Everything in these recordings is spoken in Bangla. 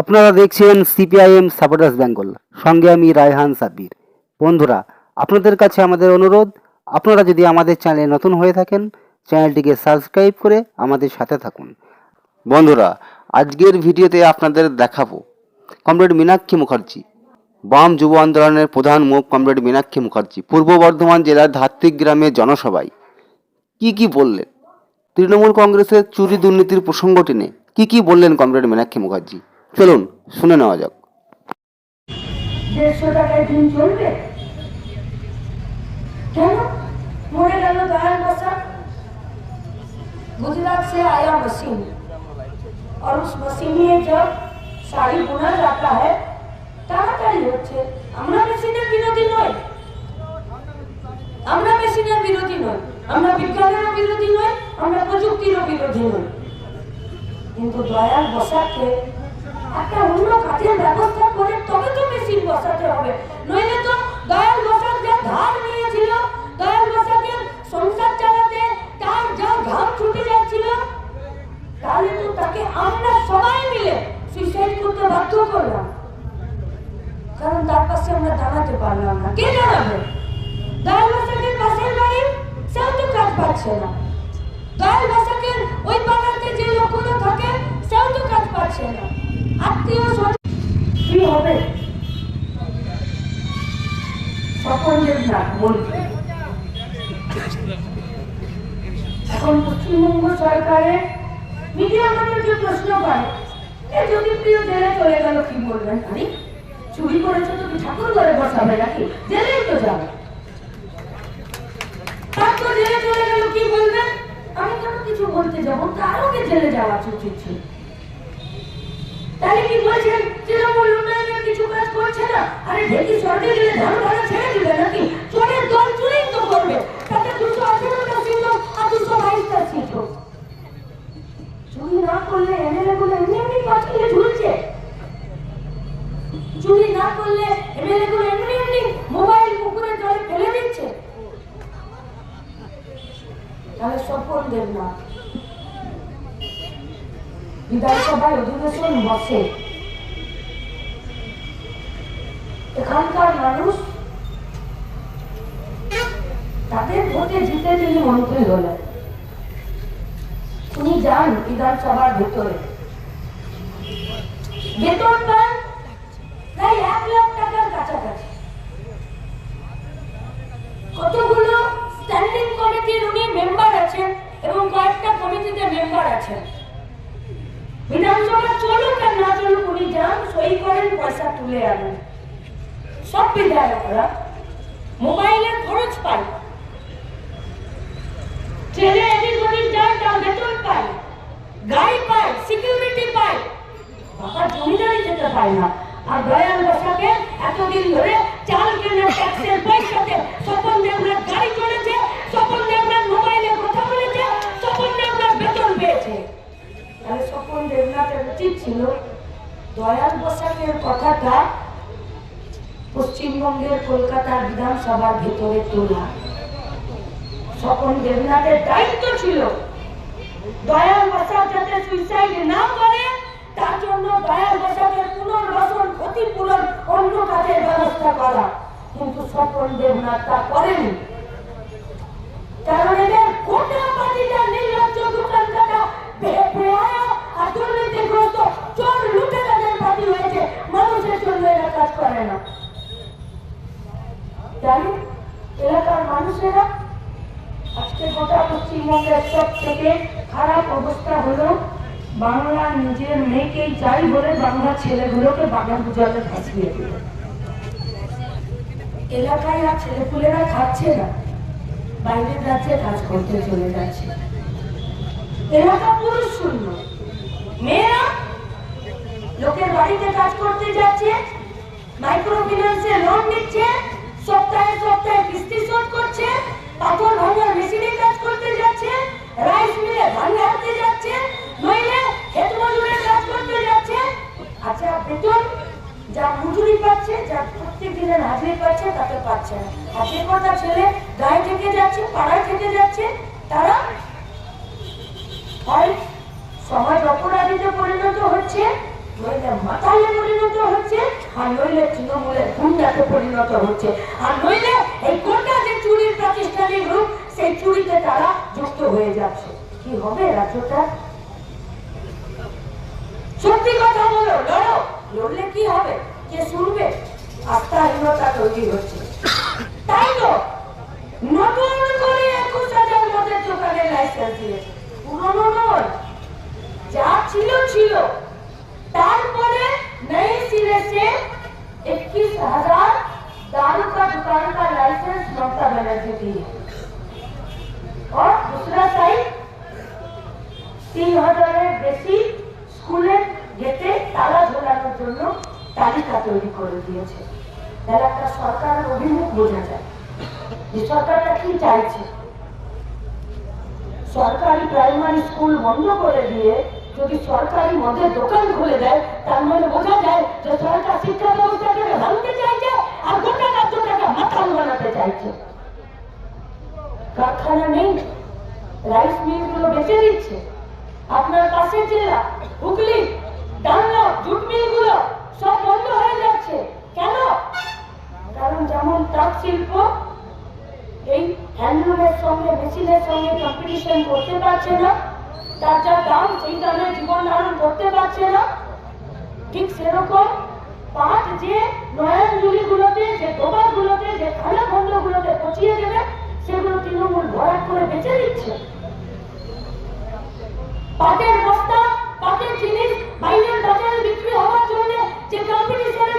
আপনারা দেখছেন সিপিআইএম সাপোর্টার্স বেঙ্গল। সঙ্গে আমি রায়হান সাব্বির। বন্ধুরা, আপনাদের কাছে আমাদের অনুরোধ, আপনারা যদি আমাদের চ্যানেলে নতুন হয়ে থাকেন, চ্যানেলটিকে সাবস্ক্রাইব করে আমাদের সাথে থাকুন। বন্ধুরা, আজকের ভিডিওতে আপনাদের দেখাবো কমরেড মীনাক্ষী মুখার্জি। বাম যুব আন্দোলনের প্রধান মুখ কমরেড মীনাক্ষী মুখার্জি, পূর্ব বর্ধমান জেলার ধাত্রিক গ্রামে জনসভায়। কি কি বললেন? তৃণমূল কংগ্রেসের চুরি দুর্নীতির প্রসঙ্গ টেনে কি কি বললেন কমরেড মীনাক্ষী মুখার্জি? চলুন শুনে নেওয়া যাক দেড়শো টাকায় দিন চলবে কেন মরে গেল দয়াল बसा गुजरात से आया मशीन और उस मशीन में जब শাড়ি বোনা যাতা है তাড়াতাড়ি হচ্ছে আমরা মেশিনের বিরোধী নই আমরা মেশিনের বিরোধী নই আমরা বিজ্ঞানেরও বিরোধী নই আমরা প্রযুক্তিরও বিরোধী নই কিন্তু দয়াল বসাকে একটা অন্য কাজের ব্যবস্থা করে তবে তো মেশিন বসাতে হবে। নইলে তো দয়াল বসাক যা ধার নিয়েছিল, দয়াল বসাকে সংসার চালাতে তার যা ঘাম ছুটে যাচ্ছিল, তাহলে তো তাকে আমরা সবাই মিলে সুইসাইড করতে বাধ্য করলাম। কারণ তার পাশে আমরা দাঁড়াতে পারলাম না। কে দাঁড়াবে? দয়াল বসাকের পাশের বাড়ি, সেও তো কাজ পাচ্ছে না। দয়াল বসাকের ওই পাড়াতে যে লোকগুলো থাকে, সেও তো কাজ পাচ্ছে না। আত্মীয় কি যদি বলবেন ঠাকুর ঘরে বসাবে নাকি? জেলেই তো যাবে। তারপর জেলে চলে গেল, কি বলবেন আমি কেন কিছু বলতে যাব? তারও জেলে যাওয়া উচিত ছিল। তাহলে কি বলছেন, তৃণমূল উন্নয়নের কিছু কাজ করছে না? আরে ঢেকি সরকার গেলে ধান ছেড়ে দিবে নাকি চোরের দল চুরি তো করবে তাতে দুশো আঠেরোটা সিট হোক আর দুশো বাইশটা সিট হোক চুরি না করলে এমএলএ গুলো এমনি এমনি পাঠিয়ে ঝুলছে চুরি না করলে এমএলএ গুলো এমনি এমনি মোবাইল পুকুরে জলে ফেলে দিচ্ছে তাহলে সফল দেব না বিধানসভায় অধিবেশন বসে এখানকার মানুষ তাদের ভোটে জিতে তিনি মন্ত্রী হলেন উনি যান বিধানসভার ভেতরে। বেতন পান প্রায় এক লাখ টাকার কাছাকাছি। কতগুলো স্ট্যান্ডিং কমিটির উনি মেম্বার আছেন এবং কয়েকটা কমিটিতে মেম্বার আছেন। বিধানসভা চলুক আর না চলুক, উনি যান, সই করেন, পয়সা তুলে আনেন। সব বিধায়করা মোবাইলের খরচ পায়। ট্রেনে এদিক ওদিক যায় তার বেতন পায়। গাড়ি পায় সিকিউরিটি পায়। বাবা, জমিদারি যেতে পায় না। আর দয়াল বসাকে এতদিন ধরে চাল কেনার ট্যাক্সের পয়সাতে স্বপন দেবনাথ গাড়ি চলেছে, স্বপন দেবনাথ মোবাইলে কথা বলেছে, স্বপন দেবনাথ বেতন পেয়েছে। তাহলে স্বপন দেবনাথের উচিত ছিল দয়াল বসাকের কথাটা পশ্চিমবঙ্গের কলকাতার বিধানসভার ভেতরে তোলা। স্বপন দেবনাথের দায়িত্ব ছিল। দয়াল যাতে সুইসাইড না করে, তার জন্য দয়াল পুনর্বাসন, ক্ষতিপূরণ অন্য কাজের ব্যবস্থা করা। কিন্তু স্বপন দেবনাথ তা করেনি। কারণ এদের গোটা পার্টিটা নির্লজ্জ আর দুর্নীতিগ্রস্ত, চোর পার্টি হয়েছে। মানুষের জন্য এরা কাজ করে না। তাই এলাকার মানুষেরা আজকে গোটা পশ্চিমবঙ্গের সব থেকে খারাপ অবস্থা হলো। বাংলা নিজের মেয়েকেই চাই বলে বাংলা ছেলেগুলোকে বাগান ভাসিয়ে দিল। এলাকায় আর ছেলেপুলেরা খাচ্ছে না, বাইরের রাজ্যে কাজ করতে চলে যাচ্ছে। এলাকা পুরুষ শূন্য। মেয়েরা লোকের বাড়িতে কাজ করতে যাচ্ছে মাইক্রো ফিন্যান্সে লোন নিচ্ছে সপ্তাহে সপ্তাহে কিস্তি শোধ করছে পাথর ভাঙার মেশিনে কাজ করতে যাচ্ছে, রাইস মিলে ধান হারতে যাচ্ছে, নইলে ক্ষেত মজুরে কাজ করতে যাচ্ছে। আচ্ছা বেতন যা মজুরি পাচ্ছে, যা প্রত্যেক দিনের হাজিরি পাচ্ছে, তাতে পাচ্ছে না। যে কটা ছেলে গায়ে থেকে যাচ্ছে, পাড়ায় থেকে যাচ্ছে, তারা হয় সমাজ অপরাধীতে পরিণত হচ্ছে, নইলে মাতালে পরিণত হচ্ছে। আর নইলে তৃণমূলের পরিণত হচ্ছে। আর নইলে এই গোটা যে চুরির প্রাতিষ্ঠানিক রূপ, সেই চুরিতে তারা যুক্ত হয়ে যাচ্ছে। কি হবে রাজ্যটা সত্যি কথা বলো, লড়ো। লড়লে কি হবে? কে শুনবে? তৈরি হচ্ছে। তাই তো নতুন করে একুশ হাজার মদের লাইসেন্স দিয়েছে। পুরনো নয়, যা ছিল ছিল। তারপরে বন্ধ করে দিয়ে যদি সরকারি মদের দোকান খুলে দেয়, তার মানে বোঝা যায় যে সরকার শিক্ষা ব্যবস্থাকে ভাঙতে চাইছে আর গোটা রাজ্যটাকে মাথাল বানাতে চাইছে। কারখানা নেই রাইস মিলগুলো বেঁচে দিচ্ছে। আপনার পাশের জেলা, হুগলি ডানলপ জুট মিলগুলো সব বন্ধ হয়ে যাচ্ছে। কেন? কারণ যেমন তাঁত শিল্প, এই হ্যান্ডলুমের সঙ্গে, মেশিনের সঙ্গে কম্পিটিশন করতে পারছে না। তার যা দাম সেই দামে জীবন ধারণ করতে পারছে না। ঠিক সেরকম পাট যে নয়নজুলি গুলোতে যে দোকান গুলোতে যে খানা গুলোতে পচিয়ে দেবে, সেগুলো তৃণমূল ভরাট করে বেঁচে দিচ্ছে। পাটের বস্তা, পাটের জিনিস বাইরের বাজারে বিক্রি হওয়ার জন্য যে কম্পিটিশনে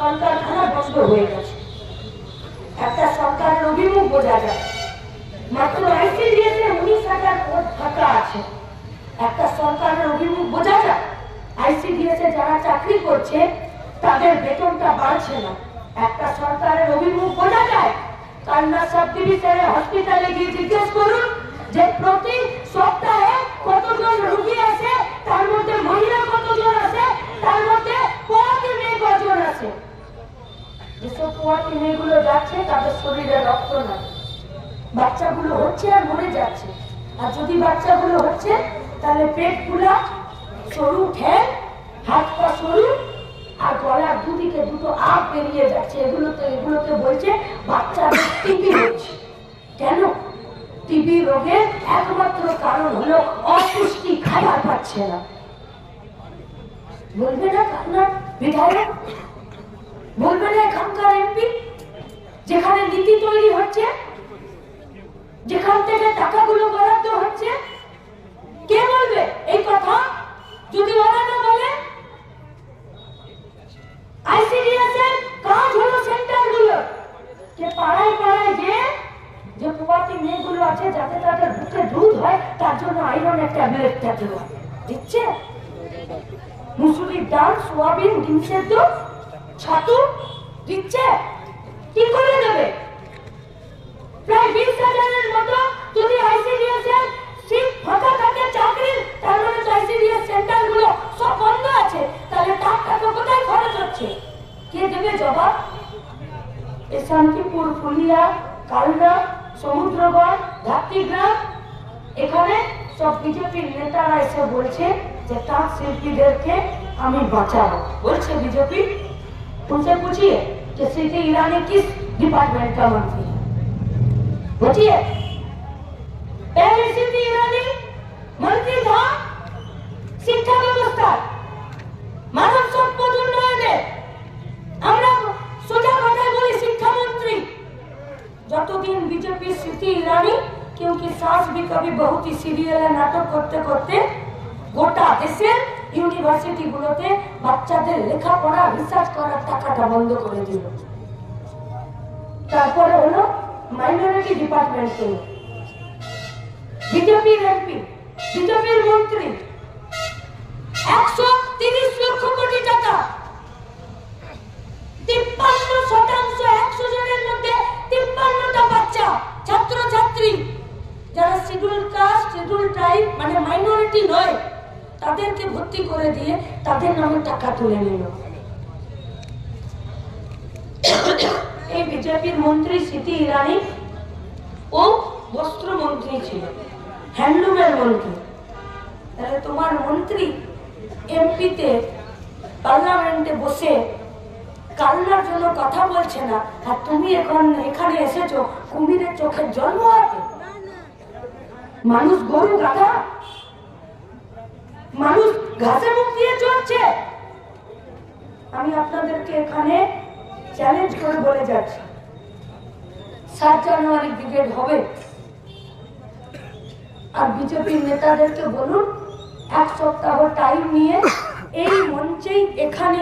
কলকারখানা বন্ধ হয়ে গেছে। একটা সরকারের অভিমুখ বোঝা যায়। মাত্র আইসিডিএস এ উনিশ হাজার পদ ফাঁকা আছে। একটা সরকারের অভিমুখ বোঝা যায়। আইসিডিএস যারা চাকরি করছে, তাদের বেতনটা বাড়ছে না। একটা সরকারের অভিমুখ বোঝা যায়। কান্না সাব ডিভিশনে হসপিটালে গিয়ে জিজ্ঞেস করুন যে প্রতি সপ্তাহে কতজন রুগী আসে তার মধ্যে মহিলা কতজন আছে তার মধ্যে পোয়াতি মেয়ে কজন আছে যেসব পোয়াতি মেয়েগুলো যাচ্ছে তাদের শরীরে রক্ত নাই বাচ্চাগুলো হচ্ছে আর মরে যাচ্ছে আর যদি বাচ্চাগুলো হচ্ছে তাহলে পেট ফুলা সরু ঠ্যাং হাত পা সরু আর গলার দুদিকে দুটো আপ বেরিয়ে যাচ্ছে এগুলোতে এগুলোতে বলছে বাচ্চাদের যেখানে নীতি তৈরি হচ্ছে? যেখান থেকে টাকাগুলো বরাদ্দ হচ্ছে? কে বলবে এই কথা? যদি ওরা না বলে? আইসিডিএস এর কাজ হলো সেন্টারগুলো। যে পাড়ায় যে মেয়েগুলো আছে, যাতে তাদের বুকে দুধ হয়, তার জন্য আইরনের ট্যাবলেটটা দেওয়া দিচ্ছে? মুসুরির ডাল, সোয়াবিন, ডিম সেদ্ধ, ছাতু, দিচ্ছে? কি করে দেবে প্রায় বিশ হাজারের মতো যদি আইসিডিএস এর সিট ফাঁকা থাকে চাকরির তার মানে তো আইসিডিএস সেন্টারগুলো সব বন্ধ আছে। তাহলে টাকা তো কোথায় খরচ হচ্ছে? কে দেবে জবাব? এ শান্তিপুর ফুলিয়া কালনা সমুদ্রগড় ঘাটতিগ্রাম এখানে সব বিজেপির নেতারা এসে বলছে যে তাঁত শিল্পীদেরকে আমি বাঁচাবো বলছে बीजेपी उनसे पूछिए कि स्मृति ईरानी किस डिपार्टमेंट का मंत्री है पूछिए पहले स्मृति ईरानी मंत्री था সাহস বিকবি বহুতি সিরিয়ালে নাটক করতে করতে গোটা দেশের ইউনিভার্সিটিগুলোতে বাচ্চাদের লেখাপড়া রিসার্চ করার টাকাটা বন্ধ করে দিল। তারপরে হলো মাইনরিটি ডিপার্টমেন্ট বিজেপির এমপি বিজেপির মন্ত্রী মাইনরিটি নয়, তাদেরকে ভর্তি করে দিয়ে তাদের নামে টাকা তুলে নিল। এই বিজেপির মন্ত্রী স্মৃতি ইরানি ও বস্ত্রমন্ত্রী ছিল, হ্যান্ডলুমের মন্ত্রী। তাহলে তোমার মন্ত্রী এমপিতে পার্লামেন্টে বসে কান্নার জন্য কথা বলছে না, আর তুমি এখন এখানে এসেছ, কুমিরের চোখের জন্ম আছে মানুষ গরু গাধা মানুষ ঘাসে মুখ দিয়ে চলছে আমি আপনাদেরকে এখানে চ্যালেঞ্জ করে বলে যাচ্ছি। সাত জানুয়ারি ব্রিগেড হবে। আর বিজেপির নেতাদেরকে বলুন, এক সপ্তাহ টাইম নিয়ে এই মঞ্চেই এখানে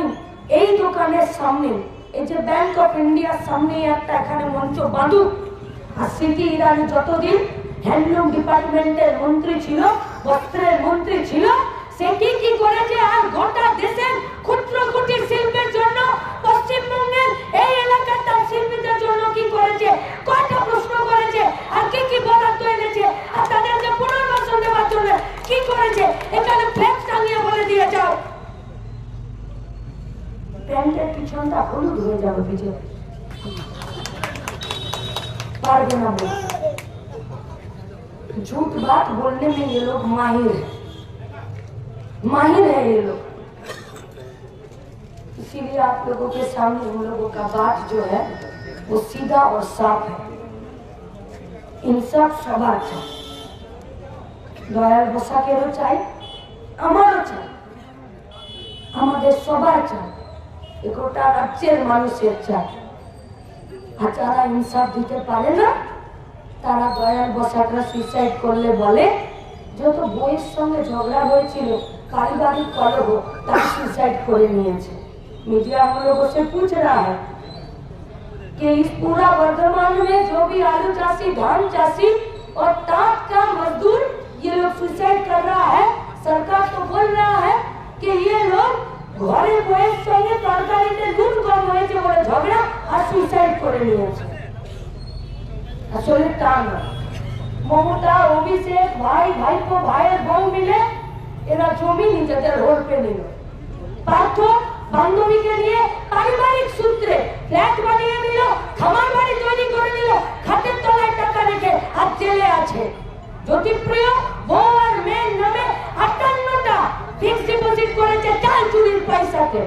এই দোকানের সামনে এই যে ব্যাংক অফ ইন্ডিয়ার সামনে একটা এখানে মঞ্চ বাঁধুক। আর স্মৃতি ইরানি যতদিন হ্যান্ডলুম ডিপার্টমেন্টের মন্ত্রী ছিল, বস্ত্রের মন্ত্রী ছিল সেটি কি করেছে আর গোটা দেশের ক্ষুদ্র কুটির শিল্পের জন্য পশ্চিমবঙ্গের এই এলাকার তার শিল্পীদের জন্য কি করেছে কয়টা প্রশ্ন করেছে আর কি কি বরাদ্দ এনেছে আর তাদেরকে পুনর্বাসন দেওয়ার জন্য কি করেছে এখানে ফ্লেক্স টাঙিয়ে বলে দিয়ে যাও প্যান্টের পিছনটা হলুদ হয়ে যাবে বিজেপি पारगे ना बोल झूठ बात बोलने में ये लोग माहिर है माहिर है ये लोग इसीलिए आप लोगों के सामने उन लोगों का बात जो है वो सीधा और साफ है ইনসাফ সবার চাই দয়াল বসাকেরও চাই আমারও চাই আমাদের সবার চাই এ গোটা রাজ্যের মানুষের চাই আর যারা ইনসাফ দিতে পারে না তারা দয়াল বসাকরা সুইসাইড করলে বলে যত বইয়ের সঙ্গে ঝগড়া হয়েছিল পারিবারিক কলহ তার सुसाइड করে নিয়েছে मीडिया हम लोगों से पूछ रहा है कि इस पूरा वर्तमान में जो भी आलू चासी धान चासी और ताक का मजदूर ये लोग सुसाइड कर रहा है सरकार तो बोल रहा है कि ये लोग ঘরে বইয়ের সঙ্গে তরকারিতে নুন কম হয়েছে বলে ঝগড়া আর সুইসাইড করে নিয়েছে আসলে তা না মমতা অভিষেক ভাই ভাইপো ভাইয়ের বউ মিলে এরা জমি নিজেদের হড়পে নিল পার্থ বান্ধবীকে নিয়ে পারিবারিক সূত্রে ফ্ল্যাট বানিয়ে নিল খামার বাড়ি তৈরি করে নিল খাটের তলায় টাকা রেখে আর জেলে আছে জ্যোতিপ্রিয় বউ আর মেয়ের নামে আটান্নটা ফিক্সড ডিপোজিট করেছে চাল চুরির পয়সাতে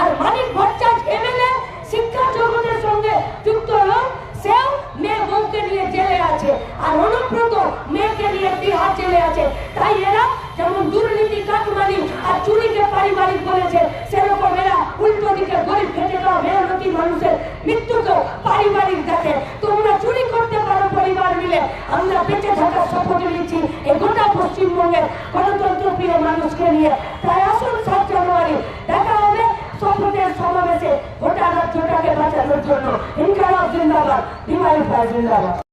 আর মানিক ভট্টাচ এমএলএ শিক্ষা জগতের সঙ্গে যুক্ত লোক সেও মেয়ে বউকে নিয়ে জেলে আছে আর অনুব্রত মেয়েকে নিয়ে বিহার জেলে আছে তাই এরা যেমন দুর্নীতি কাটমানি আর চুরিকে পারিবারিক বলেছে। সেরকম এরা উল্টো দিকে গরিব খেটে খাওয়া মেহনতি মানুষের মৃত্যুকেও পারিবারিক দেখে। তোমরা চুরি করতে পারো পরিবার মিলে। আমরা বেঁচে থাকার শপথ নিচ্ছি এই গোটা পশ্চিমবঙ্গের গণতন্ত্র প্রিয় মানুষকে নিয়ে। তাই আসুন সাত জানুয়ারি, দেখা হবে শপথের সমাবেশে গোটা রাজ্যটাকে বাঁচানোর জন্য। ইনকালাব জিন্দাবাদ ডিমাইল জিন্দাবাদ।